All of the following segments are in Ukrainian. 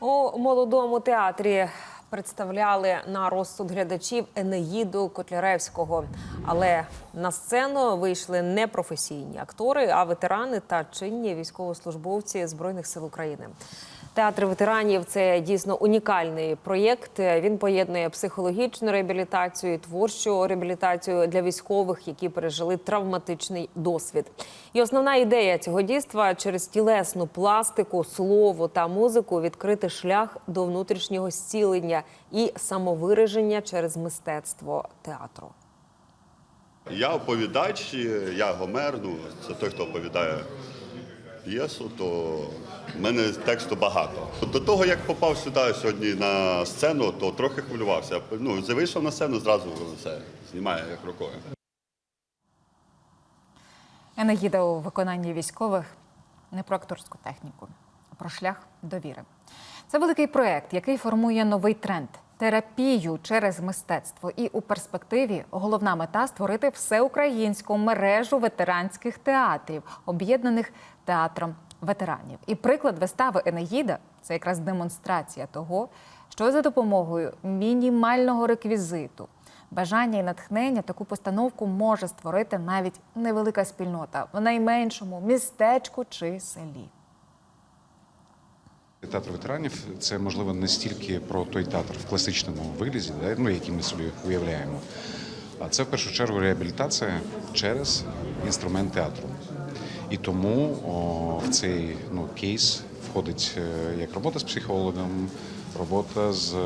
У молодому театрі представляли на розсуд глядачів Енеїду Котляревського. Але на сцену вийшли не професійні актори, а ветерани та чинні військовослужбовці Збройних сил України. Театр ветеранів це дійсно унікальний проєкт. Він поєднує психологічну реабілітацію творчу реабілітацію для військових, які пережили травматичний досвід. І основна ідея цього дійства через тілесну пластику, слово та музику відкрити шлях до внутрішнього зцілення і самовираження через мистецтво театру. Я оповідач, я Гомер, ну, це той, хто оповідає п'єсу, то в мене тексту багато. До того, як попав сюди сьогодні на сцену, то трохи хвилювався. Ну, вийшов на сцену, зразу все, знімає як рукою. Енегіда у виконанні військових не про акторську техніку, а про шлях довіри. Це великий проект, який формує новий тренд терапію через мистецтво. І у перспективі головна мета створити всеукраїнську мережу ветеранських театрів, об'єднаних театром ветеранів. І приклад вистави Енегіда це якраз демонстрація того, що за допомогою мінімального реквізиту Бажання і натхнення таку постановку може створити навіть невелика спільнота в найменшому містечку чи селі. Театр ветеранів це можливо не стільки про той театр в класичному вигляді, да, ну, який ми собі уявляємо. А це в першу чергу реабілітація через інструмент театру. І тому о, в цей ну, кейс входить е, як робота з психологом, робота з е,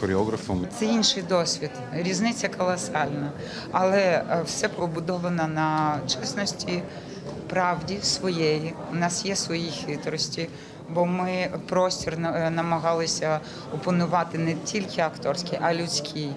хореографом. Це інший досвід, різниця колосальна, але е, все побудовано на чесності, правді своєї. У нас є свої хитрості, бо ми простір е, намагалися опанувати не тільки акторський, а людський.